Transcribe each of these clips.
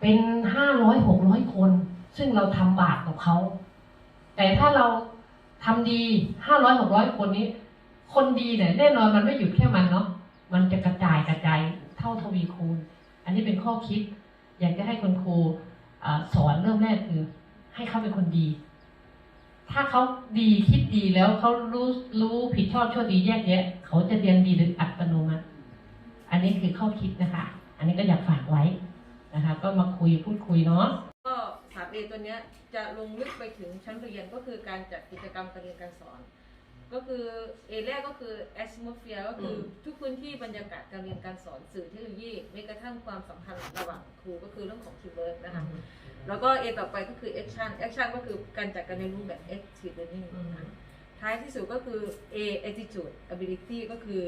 เป็นห้าร้อยหกร้อยคน ซึ่งเราทำบาปกับเขา แต่ถ้าเราทำดีห้าร้อยหกร้อยคนนี้ คนดีเนี่ยแน่นอนมันไม่หยุดแค่มันเนาะมันจะกระจายกระจายเท่าทวีคูณ อันนี้เป็นข้อคิด อยากจะให้คุณครูสอนเริ่มแรกคือให้เขาเป็นคนดี ถ้าเขาดีคิดดีแล้วเขารู้รู้ผิดชอบชั่วดีแยกแยะ เขาจะเรียนดีโดยอัตโนมัติ อันนี้คือข้อคิดนะคะ อันนี้ก็อยากฝากไว้ นะคะ ก็มาคุยพูดคุยเนาะก็สามเอตัวเนี้ยจะลงลึกไปถึงชั้นเรียนก็คือการจัดกิจกรรมการเรียนการสอน ก็คือเอแรกก็คือ atmosphere ก็คือทุกพื้นที่บรรยากาศการเรียนการสอนสื่อเทคโนโลยีแม้กระทั่งความสัมพันธ์ระหว่างครูก็คือเรื่องของทีมเวิร์กนะคะแล้วก็เอต่อไปก็คือ action action ก็คือการจัดการเรียนรู้แบบ active learning นะคะท้ายที่สุดก็คือ A attitude ability ก็คือ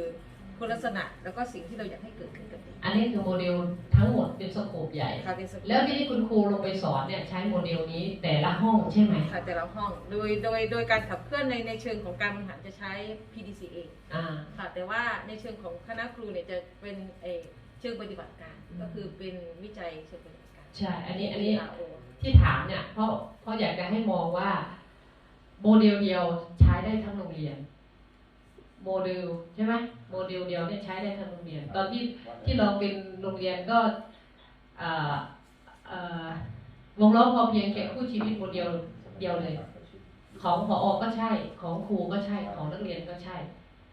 คุณลักษณะแล้วก็สิ่งที่เราอยากให้เกิดขึ้นกับเด็ก อันนี้คือโมเดลทั้งหมดเป็นสโคปใหญ่ ค่ะเป็นสกุลแล้วที่นี่คุณครูลงไปสอนเนี่ยใช้โมเดลนี้แต่ละห้องใช่ไหมค่ะแต่ละห้องโดยโดยโดยการขับเคลื่อนในในเชิงของการบริหารจะใช้ PDCA อ่า ค่ะแต่ว่าในเชิงของคณะครูเนี่ยจะเป็นเออเชิงปฏิบัติการ อืม ก็คือเป็นวิจัยเชิงปฏิบัติการ ใช่ อันนี้อันนี้โอที่ถามเนี่ยเพราะเพราะอยากจะให้มองว่า โมเดลเดียวใช้ได้ทั้งโรงเรียน โมเดลใช่ไหมโมเดลเดียวเนี่ยใช้ได้ทั้งโรงเรียน ตอนที่ที่เราเป็นโรงเรียนก็เอ่อเอ่อวงล้อพอเพียงแค่คู่ชีวิตโมเดลเดียวเลย ของพออก็ใช่ ของครูก็ใช่ ของนักเรียนก็ใช่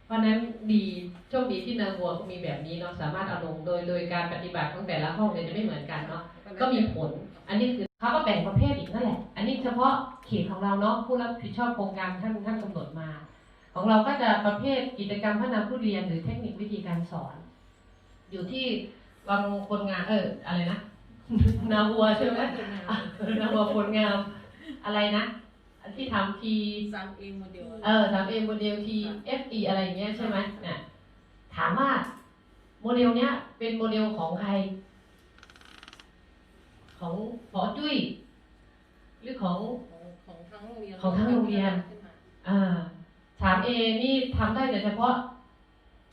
เพราะฉะนั้นดีโชคดีที่นางบัวก็มีแบบนี้เนาะสามารถเอาลงโดยโดยการปฏิบัติของแต่ละห้องเนี่ยจะไม่เหมือนกันเนาะก็มีผล อันนี้คือเขาก็แบ่งประเภทอีกนั่นแหละ อันนี้เฉพาะเขตของเราเนาะผู้รับผิดชอบโครงการท่านท่านกำหนดมา ของเราก็จะประเภทกิจกรรมพัฒนาผู้เรียนหรือเทคนิควิธีการสอน อยู่ที่วังคนงานเอออะไรนะนาวัวใช่ไหมอะนาวัวผลงามอะไรนะที่ทำทีสามเอโมเดลเออทำเองโมเดลทีเอฟอีอะไรอย่างเงี้ยใช่ไหมเนี่ยถามว่าโมเดลเนี้ยเป็นโมเดลของใคร ของพอจุ้ยหรือของของของทั้งโรงเรียนของทั้งโรงเรียนขึ้มาอ่า ถามเอนี่ทำได้แต่เฉพาะ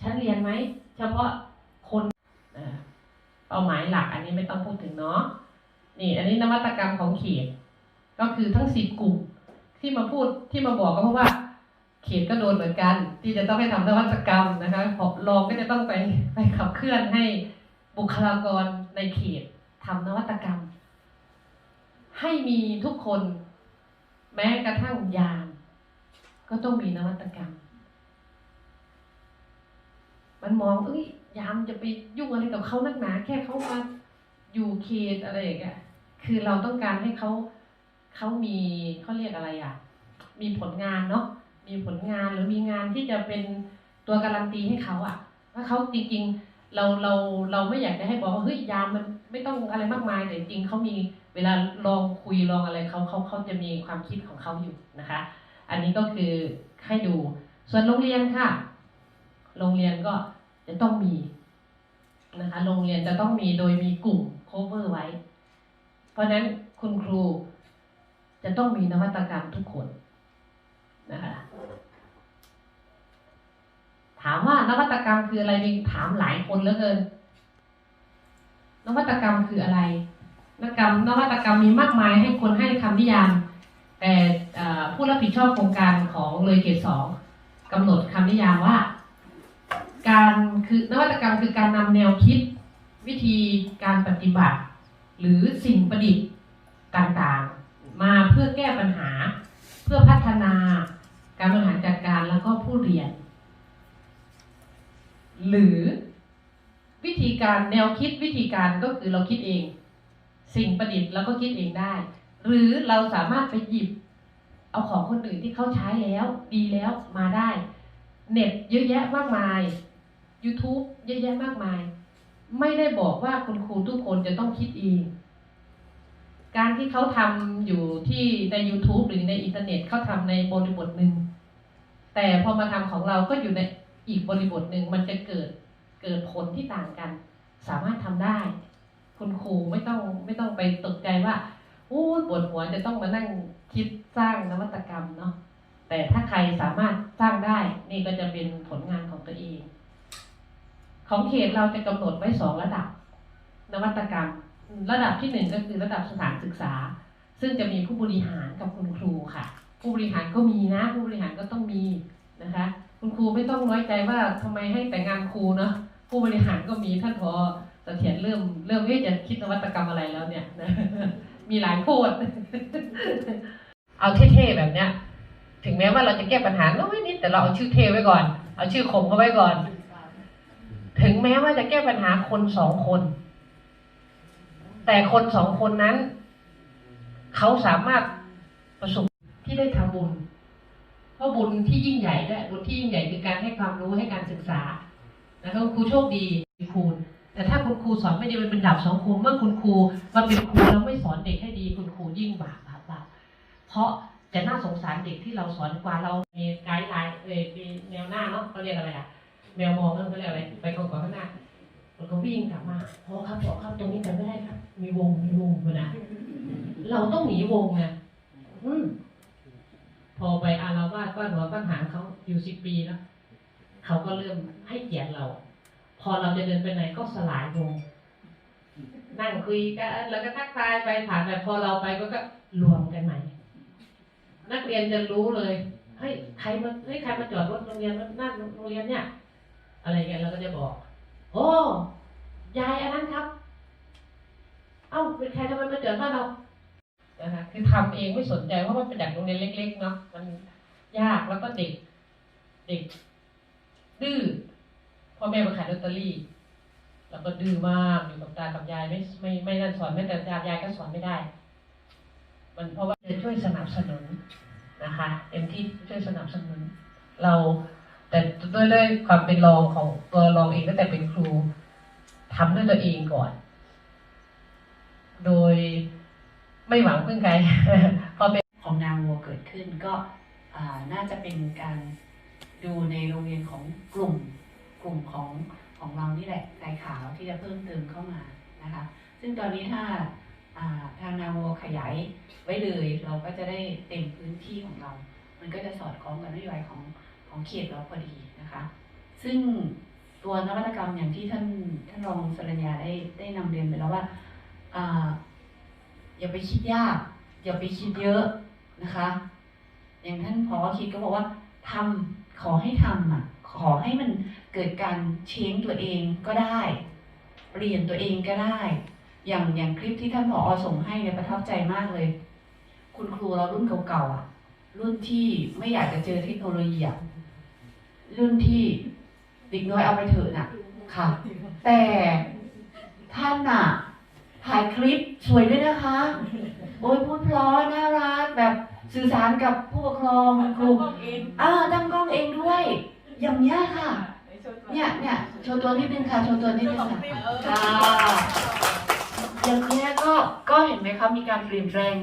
ชั้นเรียนไหมเฉพาะคนเป้าหมายหลักอันนี้ไม่ต้องพูดถึงเนาะนี่ อันนี้นวัตกรรมของเขต ก็คือทั้งสิบกลุ่มที่มาพูดที่มาบอกก็เพราะว่า เขตก็โดนเหมือนกัน ที่จะต้องให้ทำนวัตกรรมนะคะพอรองก็จะต้องไปไปขับเคลื่อนให้บุคลากรในเขตทำนวัตกรรม ให้มีทุกคน แม้กระทั่งยา ก็ต้องมีนวัตกรรม มันมองเอ้ยยามจะไปยุ่งอะไรกับเขานักหนา แค่เขามาอยู่เขตอะไรอย่างเงี้ยคือเราต้องการให้เขาเขามีเขาเรียกอะไรอะ มีผลงานเนาะมีผลงานหรือมีงานที่จะเป็นตัวการันตีให้เขาอะว่าเขาจริงๆเราเราเราไม่อยากจะให้บอกว่าเฮ้ยยามมันไม่ต้องอะไรมากมายแต่จริงเขามีเวลาลองคุยลองอะไรเขาเขาเขาจะมีความคิดของเขาอยู่นะคะ อันนี้ก็คือให้ดู ส่วนโรงเรียนค่ะ โรงเรียนก็จะต้องมีนะคะ โรงเรียนจะต้องมีโดยมีกลุ่ม cover ไว้ เพราะนั้นคุณครูจะต้องมีนวัตกรรมทุกคนนะคะ ถามว่านวัตกรรมคืออะไรมีถามหลายคนเหลือเกิน นวัตกรรมคืออะไรนวัตกรรมนวัตกรรมมีมากมายให้คนให้คำนิยาม แต่ผู้รับผิดชอบโครงการของเลยเกตสองกำหนดคำนิยามว่า การคือนวัตกรรมคือการนำแนวคิดวิธีการปฏิบัติ หรือสิ่งประดิษฐ์ต่างๆ มาเพื่อแก้ปัญหา เพื่อพัฒนาการบริหารจัดการแล้วก็ผู้เรียน หรือวิธีการแนวคิดวิธีการก็คือเราคิดเอง สิ่งประดิษฐ์เราก็คิดเองได้ หรือเราสามารถไปหยิบ เอาของคนอื่นที่เขาใช้แล้ว ดีแล้วมาได้ เน็ตเยอะแยะมากมาย YouTube เยอะแยะมากมาย ไม่ได้บอกว่าคุณครูทุกคนจะต้องคิดเองการที่เขาทำอยู่ที่ใน YouTube หรือในอินเทอร์เน็ตเขาทำในบริบทหนึ่งแต่พอมาทำของเราก็อยู่ในอีกบริบทหนึ่งมันจะเกิดเกิดผลที่ต่างกัน สามารถทำได้ คุณครูไม่ต้องไม่ต้องไปตกใจว่า อ้ปวดหัวจะต้องมานั่งคิดสร้างนวัตกรรมเนาะแต่ถ้าใครสามารถสร้างได้ นี่ก็จะเป็นผลงานของตัวเอง ของเขตเราจะกำหนดไว้สองระดับ นวัตกรรม ระดับที่หนึ่งก็คือระดับสถานศึกษา ซึ่งจะมีผู้บริหารกับคุณครูค่ะ ผู้บริหารก็มีนะ ผู้บริหารก็ต้องมีนะคะ คุณครูไม่ต้องน้อยใจว่าทำไมให้แต่งงานครูเนาะผู้บริหารก็มีท่านพอเสถียรเริ่มเริ่มเอ๊ะจะคิดนวัตกรรมอะไรแล้วเนี่ยนะ มีหลายโคตรเอาเท่ๆแบบเนี้ย ถึงแม้ว่าเราจะแก้ปัญหาน้อยนิดแต่เราเอาชื่อเท่ไว้ก่อน เอาชื่อขมเขาไว้ก่อน ถึงแม้ว่าจะแก้ปัญหาคนสองคน แต่คนสองคนนั้น เขาสามารถประสบที่ได้ทำบุญ เพราะบุญที่ยิ่งใหญ่ด้วยบุญที่ยิ่งใหญ่คือการให้ความรู้ให้การศึกษานะครับครูโชคดีครู แต่ถ้าคุณครูสอนไม่ดีมันเป็นดาบสองคมเมื่อคุณครูมาเป็นครูแล้วไม่สอนเด็กให้ดี คุณครูยิ่งบาปบาปบาปเพราะจะน่าสงสารเด็กที่เราสอนกว่าเรามีไกด์ไลน์เอยมีแนวหน้าเนาะเขาเรียกอะไรอะแมวมองเขาเรียกอะไร ไปก่อนก่อนข้างหน้ามันก็วิ่งกลับมาพอครับพอครับตรงนี้จำไม่ได้ครับ มีวงมีวงมานะเราต้องหนีวงไงพอไปอาราวาสว่าหัวปัญหางเขาอยู่สิบปีแล้วเขาก็เริ่มให้เกียรติเรา พอเราจะเดินไปไหนก็สลายวง นั่งคุยกัน แล้วก็ทักทายไปผ่านไปพอเราไปก็ก็รวมกันใหม่นักเรียนจะรู้เลยเฮ้ยใครมาเฮ้ยใครมาจอดรถโรงเรียนนั่นโรงเรียนเนี่ย อะไรกันเราก็จะบอก โอ้ยายอันนั้นครับ เอ้าเป็นใครทำไมมาจอดบ้านเรานะคะคือทำเองไม่สนใจเพราะมันเป็นจากโรงเรียนเล็ก ๆ เนาะมันยากแล้วก็เด็ก เด็กดื้อ พ่อแม่มาขายลอตเตอรี่ แล้วก็ดื้อมากอยู่กับตากับยายไม่ไม่ไม่นั่นสอนแม้แต่ยายายก็สอนไม่ได้ มันเพราะว่าจะช่วยสนับสนุนนะคะเต็มที่ช่วยสนับสนุน เรา แต่ด้วยด้วยความเป็นรองของตัวรองเองตั้งแต่เป็นครูทำด้วยตัวเองก่อน โดยไม่หวังพึ่งใครพอเป็นของนางวัวเกิดขึ้นก็น่าจะเป็นการดูในโรงเรียนของกลุ่ม กลุ่มของของเรานี่แหละสายขาวที่จะเพิ่มเติมเข้ามานะคะ ซึ่งตอนนี้ถ้าทางนางวัวขยายไว้เลยเราก็จะได้เต็มพื้นที่ของเรา มันก็จะสอดคล้องกับนโยบายของของเขตเราพอดีนะคะ ซึ่งตัวนวัตกรรมอย่างที่ท่านท่านรองสรัญญาได้ได้นำเรียนไปแล้วว่าอ่าอย่าไปคิดยาก อย่าไปคิดเยอะนะคะ อย่างท่านพอคิดก็บอกว่าทำขอให้ทำอะ ขอให้มันเกิดการเช้งตัวเองก็ได้ เปลี่ยนตัวเองก็ได้ อย่างอย่างคลิปที่ท่านผอส่งให้เนี่ยประทับใจมากเลย คุณครูเรารุ่นเก่าๆอะ รุ่นที่ไม่อยากจะเจอเทคโนโลยีอะรุ่นที่เด็กน้อยเอาไปเถอะน่ะ ค่ะ แต่ท่านน่ะถ่ายคลิปสวยด้วยนะคะ โอ้ยพูดเพราะน่ารักแบบสื่อสารกับผู้ปกครองครูอ่าตั้งกล้องเองด้วย อย่างเนี้ยค่ะ เนี่ยเนี่ยโชว์ตัวนิดนึงค่ะ โชว์ตัวนิดนึงค่ะค่ะอย่างเนี้ยก็ ก็เห็นไหมคะมีการเปลี่ยนแปลง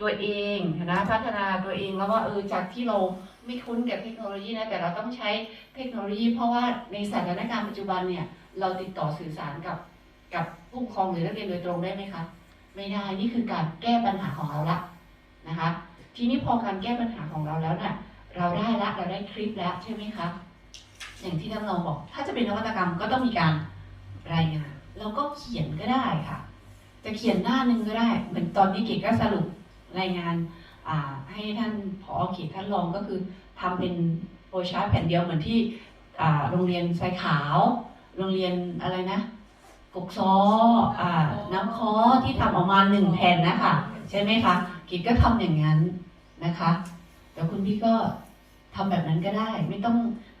ตัวเองนะพัฒนาตัวเองแล้วว่าเออจากที่เราไม่คุ้นกับเทคโนโลยีนะแต่เราต้องใช้เทคโนโลยี เพราะว่าในสถานการณ์ปัจจุบันเนี่ย เราติดต่อสื่อสารกับกับผู้ปกครองหรือนักเรียนโดยตรงได้ไหมคะไม่ได้นี่คือการแก้ปัญหาของเราละนะคะ ทีนี้พอการแก้ปัญหาของเราแล้วเนี่ยเราได้ละเราได้คลิปแล้วใช่ไหมคะ อย่างที่ท่านรองบอก ถ้าจะเป็นนวัตกรรมก็ต้องมีการรายงานเราก็เขียนก็ได้ค่ะ จะเขียนหน้าหนึ่งก็ได้ เหมือนตอนนี้เก๋ก็สรุปรายงานให้ท่านผอเขตท่านรองก็คือทำเป็นโปรชาร์ตแผ่นเดียวเหมือนที่โรงเรียนทรายขาว โรงเรียนอะไรนะกกซออน้ำคอที่ทำออกมาหนึ่งแผ่นนะคะใช่ไหมคะกิจก็ทำอย่างนั้นนะคะเดี๋ยวคุณพี่ก็ทำแบบนั้นก็ได้ ไม่ต้อง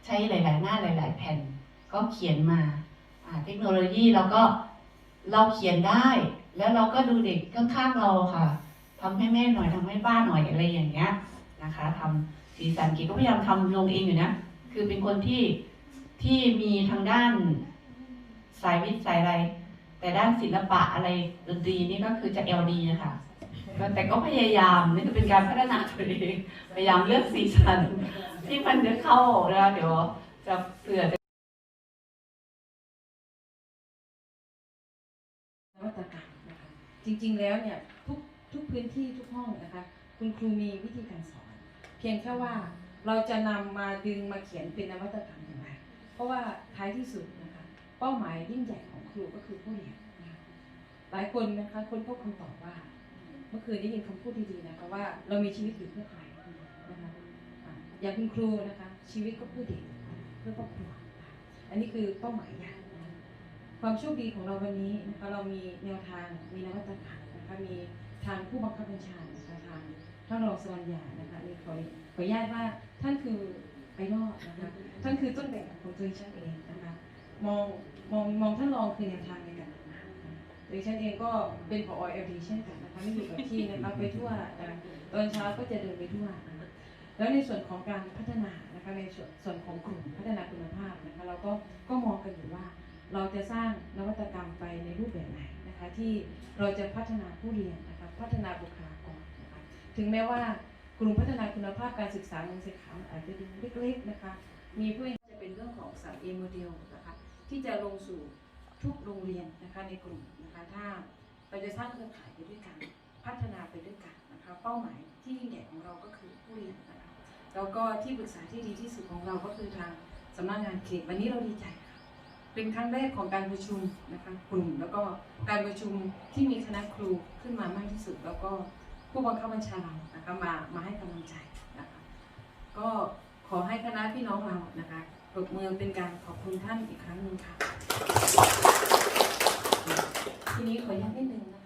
ใช้หลาย ๆ หน้าหลาย ๆ แผ่น ก็เขียนมาเทคโนโลยีเราก็เราเขียนได้ แล้วเราก็ดูเด็กข้างๆเราค่ะทำให้แม่หน่อยทำให้ป้านหน่อยอะไรอย่างเงี้ยนะคะทำสีสันกิจก็พยายามทำลงเองอยู่นะคือเป็นคนที่ที่มีทางด้านสายวิทย์สายอะไร แต่ด้านศิลปะอะไรดนตรีนี่ก็คือจะเอลดีนะคะแต่ก็พยายามนี่คือเป็นการพัฒนาตัวเองพยายามเลือกสีสัน ที่มันจะเข้าแล้วเดี๋ยวจะเผื่อจะนวัตกรรมนะคะจริงๆแล้วเนี่ยทุกทุกพื้นที่ทุกห้องนะคะ คุณครูมีวิธีการสอน เพียงแค่ว่าเราจะนำมาดึงมาเขียนเป็นนวัตกรรมอย่างไรเพราะว่าท้ายที่สุดนะคะ เป้าหมายยิ่งใหญ่ของครูก็คือผู้เรียนนะคะหลายคนนะคะคนพบคำตอบว่า เมื่อคืนได้ยินคำพูดดีๆนะคะว่าเรามีชีวิตอยู่เพื่อใคร อย่างคุณครูนะคะ ชีวิตก็เพื่อเด็กเพื่อครอบครัวอันนี้คือเป้าหมายใหญ่นะคะความโชคดีของเราวันนี้นะคะเรามีแนวทางมีนวัตกรรมนะคะมีทางผู้บังคับบัญชานะคะทางท่านรองสวัสดิ์ยานะคะนี่ขอขออนุญาตว่าท่านคือไอดอลนะคะท่านคือต้นแบบของตัวฉันเองนะคะมองมองมองท่านรองคือแนวทางในการทำงานนะคะโดยฉันเองก็เป็นผอเอลดีเช่นกันนะคะไม่อยู่กับที่นะคะไปทั่วตอนเช้าก็จะเดินไปทั่วนะคะ แล้วในส่วนของการพัฒนานะคะในส่วนส่วนของกลุ่มพัฒนาคุณภาพนะคะเราก็ก็มองกันอยู่ว่า เราจะสร้างนวัตกรรมไปในรูปแบบไหนนะคะที่เราจะพัฒนาผู้เรียนนะคะพัฒนาบุคลากรนะคะถึงแม้ว่ากลุ่มพัฒนาคุณภาพการศึกษาเมืองเสขามอาจจะดูเล็กๆนะคะมีผู้จะเป็นเรื่องของ 3A โมเดลนะคะที่จะลงสู่ทุกโรงเรียนนะคะในกลุ่มนะคะถ้าเราจะสร้างเครือข่ายไปด้วยกัน พัฒนาไปด้วยกันนะคะเป้าหมายที่ยิ่งใหญ่ของเราก็คือผู้เรียนนะคะ แล้วก็ที่ปรึกษาที่ดีที่สุดของเราก็คือทางสำนักงานเขตวันนี้เราดีใจค่ะ เป็นครั้งแรกของการประชุมนะคะกลุ่มแล้วก็การประชุมที่มีคณะครูขึ้นมามากที่สุด แล้วก็ผู้บังคับบัญชาเรานะคะมามาให้กำลังใจนะคะก็ขอให้คณะพี่น้องเรานะคะปรบมือเป็นการขอบคุณท่านอีกครั้งหนึ่งค่ะ ทีนี้ขออนุญาตนิดนึงนะคะ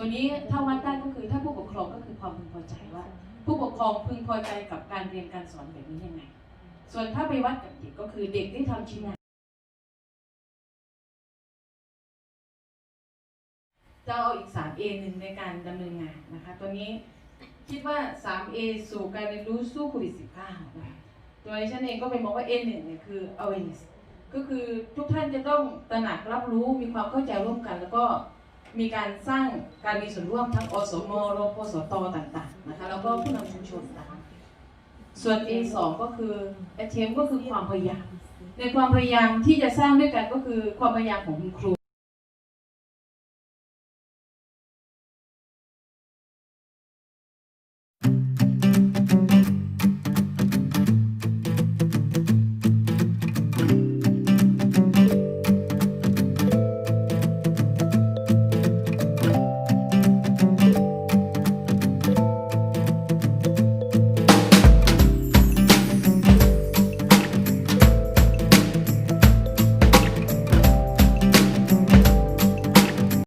ตัวนี้ถ้าวัดได้ก็คือถ้าผู้ปกครองก็คือความพึงพอใจว่า ผู้ปกครองพึงพอใจกับการเรียนการสอนแบบนี้ยังไง ส่วนถ้าไปวัดกับเด็กก็คือเด็กที่ทำชิ้นงานจะเอาอีก 3A หนึ่งในการดำเนินงานนะคะ ตัวนี้คิดว่า 3A สู่การเรียนรู้สู้โควิด -19 นะคะตัวดิฉันเองก็ไปมองว่า N หนึ่งเนี่ยคือ awareness ก็คือทุกท่านจะต้องตระหนักรับรู้มีความเข้าใจร่วมกัน แล้วก็ มีการสร้างการมีส่วนร่วมทั้งอสมรพสตต่างๆนะคะแล้วก็ผู้นำชุมชนนะคะส่วน A สองก็คือ attempt ก็คือความพยายาม ในความพยายามที่จะสร้างด้วยกันก็คือความพยายามของคุณครู